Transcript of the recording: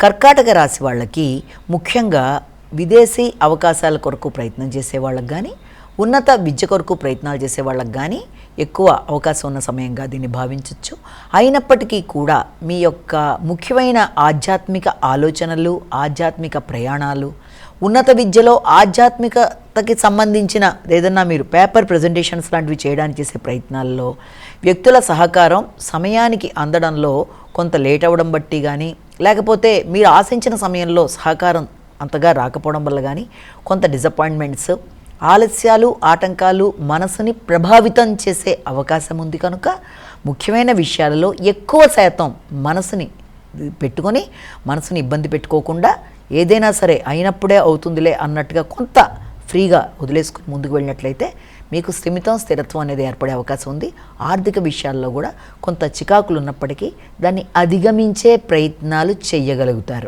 కర్కాటక రాశి వాళ్ళకి ముఖ్యంగా విదేశీ అవకాశాల కొరకు ప్రయత్నం చేసే వాళ్ళకి కానీ ఉన్నత విద్య కొరకు ప్రయత్నాలు చేసే వాళ్ళకి కానీ ఎక్కువ అవకాశం ఉన్న సమయంగా దీన్ని భావించవచ్చు అయినప్పటికీ కూడా మీ యొక్క ముఖ్యమైన ఆధ్యాత్మిక ఆలోచనలు ఆధ్యాత్మిక ప్రయాణాలు ఉన్నత విద్యలో ఆధ్యాత్మికతకి సంబంధించిన ఏదన్నా మీరు పేపర్ ప్రజెంటేషన్స్ లాంటివి చేయడానికి చేసే ప్రయత్నాల్లో వ్యక్తుల సహకారం సమయానికి అందడంలో కొంత లేట్ అవ్వడం బట్టి కానీ లేకపోతే మీరు ఆశించిన సమయంలో సహకారం అంతగా రాకపోవడం వల్ల కానీ కొంత డిసప్పాయింట్మెంట్స్ ఆలస్యాలు ఆటంకాలు మనసుని ప్రభావితం చేసే అవకాశం ఉంది కనుక ముఖ్యమైన విషయాలలో ఎక్కువ శాతం మనసుని పెట్టుకొని మనసుని ఇబ్బంది పెట్టుకోకుండా ఏదైనా సరే అయినప్పుడే అవుతుందిలే అన్నట్టుగా కొంత ఫ్రీగా వదిలేసుకుని ముందుకు వెళ్ళినట్లయితే మీకు స్థిమితం స్థిరత్వం అనేది ఏర్పడే అవకాశం ఉంది. ఆర్థిక విషయాల్లో కూడా కొంత చికాకులు ఉన్నప్పటికీ దాన్ని అధిగమించే ప్రయత్నాలు చేయగలుగుతారు.